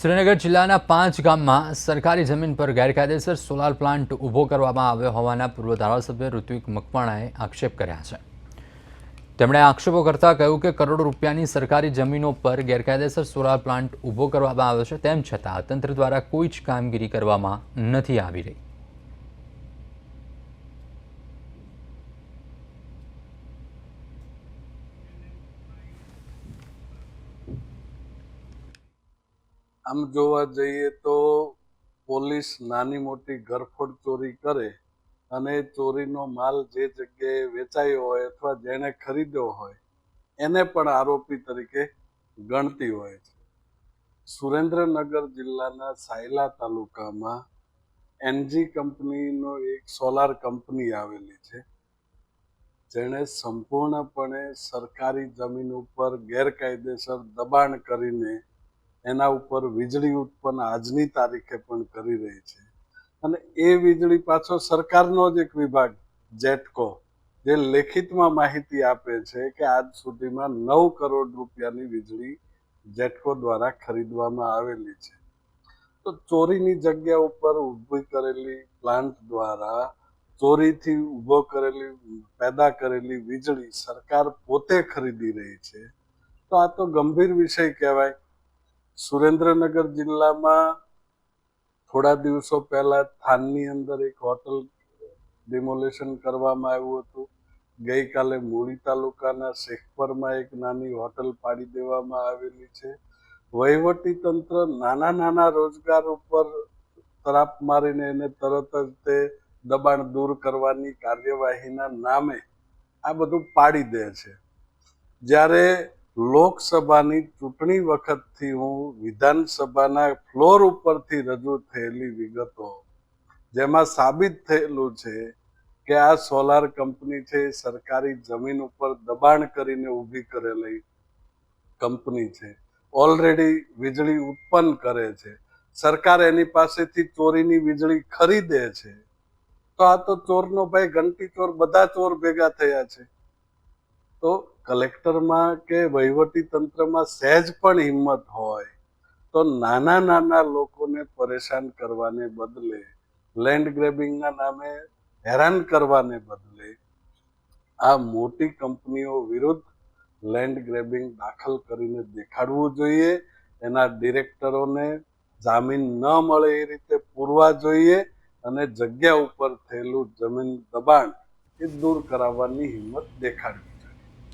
શ્રીનગર જિલ્લાના પાંચ ગામમાં સરકારી જમીન પર ગેરકાયદેસર સોલાર પ્લાન્ટ ઊભો કરવામાં આવ્યો હોવાના પૂર્વ ધારાસભ્ય ઋત્વિક મકવાણાએ આક્ષેપ કર્યા છે. તેમણે આક્ષેપો કરતા કહ્યું કે કરોડો રૂપિયાની સરકારી જમીનો પર ગેરકાયદેસર સોલાર પ્લાન્ટ ઊભો કરવામાં આવ્યો છે, તેમ છતાં તંત્ર દ્વારા કોઈ જ કામગીરી કરવામાં નથી આવી રહી. આમ જોવા જઈએ તો પોલીસ નાની મોટી ઘરફોડ ચોરી કરે અને ચોરીનો માલ જે જગ્યાએ વેચાયો હોય અથવા જેણે ખરીદ્યો હોય, એને પણ આરોપી તરીકે ગણતી હોય છે. સુરેન્દ્રનગર જિલ્લાના સાયલા તાલુકામાં એનજી કંપનીનો એક સોલાર કંપની આવેલી છે, જેણે સંપૂર્ણપણે સરકારી જમીન ઉપર ગેરકાયદેસર દબાણ કરીને એના ઉપર વીજળી ઉત્પન્ન આજની તારીખે પણ કરી રહી છે. અને એ વીજળી પાછો સરકારનો જ એક વિભાગ, જેટકો, જે લેખિતમાં માહિતી આપે છે કે આજ સુધીમાં નવ કરોડ રૂપિયાની વીજળી જેટકો દ્વારા ખરીદવામાં આવેલી છે. તો ચોરીની જગ્યા ઉપર ઊભી કરેલી પ્લાન્ટ દ્વારા ચોરીથી ઊભો કરેલી, પેદા કરેલી વીજળી સરકાર પોતે ખરીદી રહી છે. તો આ તો ગંભીર વિષય કહેવાય. સુરેન્દ્રનગર જિલ્લામાં થોડા દિવસો પહેલા થાનની અંદર એક હોટલ ડિમોલેશન કરવામાં આવ્યું હતું. ગઈકાલે મૂળી તાલુકાના શેખપરમાં એક નાની હોટલ પાડી દેવામાં આવેલી છે. વહીવટી તંત્ર નાના નાના રોજગાર ઉપર તરાપ મારીને એને તરત જ તે દબાણ દૂર કરવાની કાર્યવાહીના નામે આ બધું પાડી દે છે. જ્યારે લોકસભાની ચૂંટણી વખતથી હું વિધાનસભાના ફ્લોર ઉપરથી રજૂ થયેલી વિગતો, જેમાં સાબિત થયેલું છે કે આ સોલાર કંપની છે સરકારી જમીન ઉપર દબાણ કરીને ઊભી કરેલી કંપની છે. ઓલરેડી વીજળી ઉત્પન્ન કરે છે. સરકાર એની પાસેથી ચોરીની વીજળી ખરીદે છે. તો આ તો ચોરનો ભાઈ ઘંટી ચોર, બધા ચોર ભેગા થયા છે. તો કલેક્ટરમાં કે વહીવટી તંત્રમાં સહેજ પણ હિંમત હોય તો નાના નાના લોકોને પરેશાન કરવાને બદલે લેન્ડ ગ્રેબિંગના નામે હેરાન કરવાને બદલે, આ મોટી કંપનીઓ વિરુદ્ધ લેન્ડ ગ્રેબિંગ દાખલ કરીને દેખાડવું જોઈએ. એના ડિરેક્ટરોને જામીન ન મળે એ રીતે પૂરવા જોઈએ અને જગ્યા ઉપર થયેલું જમીન દબાણ એ દૂર કરાવવાની હિંમત દેખાડવી